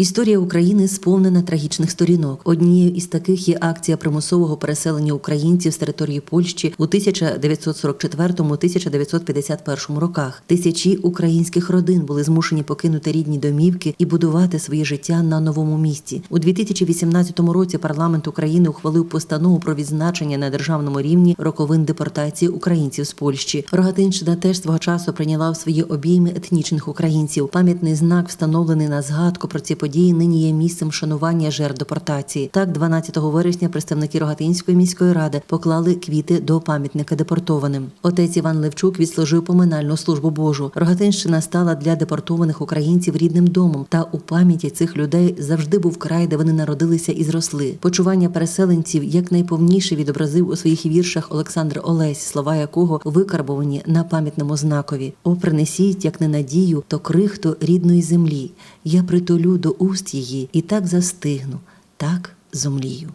Історія України сповнена трагічних сторінок. Однією із таких є акція примусового переселення українців з території Польщі у 1944-1951 роках. Тисячі українських родин були змушені покинути рідні домівки і будувати своє життя на новому місці. У 2018 році парламент України ухвалив постанову про відзначення на державному рівні роковин депортації українців з Польщі. Рогатинщина теж свого часу прийняла в свої обійми етнічних українців. Пам'ятний знак, встановлений на згадку про ці події, нині є місцем шанування жертв депортації. Так, 12 вересня представники Рогатинської міської ради поклали квіти до пам'ятника депортованим. Отець Іван Левчук відслужив поминальну службу Божу. Рогатинщина стала для депортованих українців рідним домом, та у пам'яті цих людей завжди був край, де вони народилися і зросли. Почування переселенців якнайповніше відобразив у своїх віршах Олександр Олесь, слова якого викарбовані на пам'ятному знакові. О, принесіть, як не надію, то крихту рідної землі. Я притулю до уст її і так застигну, так зумлію.